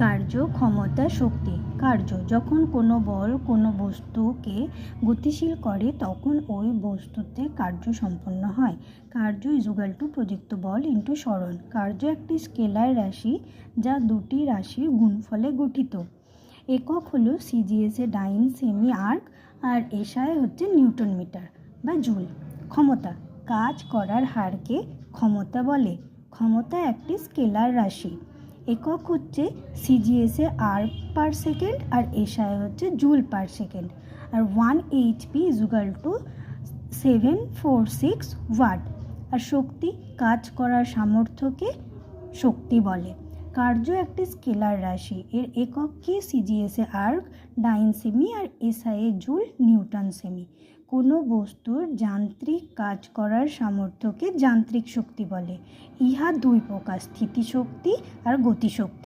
কার্য, ক্ষমতা, শক্তি। কার্য, যখন কোনো বল কোনো বস্তুকে গতিশীল করে, তখন ওই বস্তুতে কার্য সম্পন্ন হয়। কার্য ইজুগাল টু প্রযুক্ত বল ইন্টু সরণ। কার্য একটি স্কেলার রাশি যা দুটি রাশির গুণফলে গঠিত। একক হলো সিজিএসএ ডাইন সেমি আর্ক আর এসআই হচ্ছে নিউটন মিটার বা জুল। ক্ষমতা, কাজ করার হারকে ক্ষমতা বলে। ক্ষমতা একটি স্কেলার রাশি। একক হচ্ছে সিজিএসএ আর পার সেকেন্ড আর এসআই হচ্ছে joule per second R one HP equal to seven four six watt আর শক্তি কাজ করার সামর্থ্যকে শক্তি বলে। কার্য একটি স্কেলার রাশি। এর একক কি? সিজিএসএ আর্ক, ডাইন সেমি আর এসআইএ জুল, নিউটন সেমি। কোনো বস্তুর যান্ত্রিক কাজ করার সামর্থ্যকে যান্ত্রিক শক্তি বলে। ইহা দুই প্রকার, স্থিতিশক্তি আর গতিশক্তি।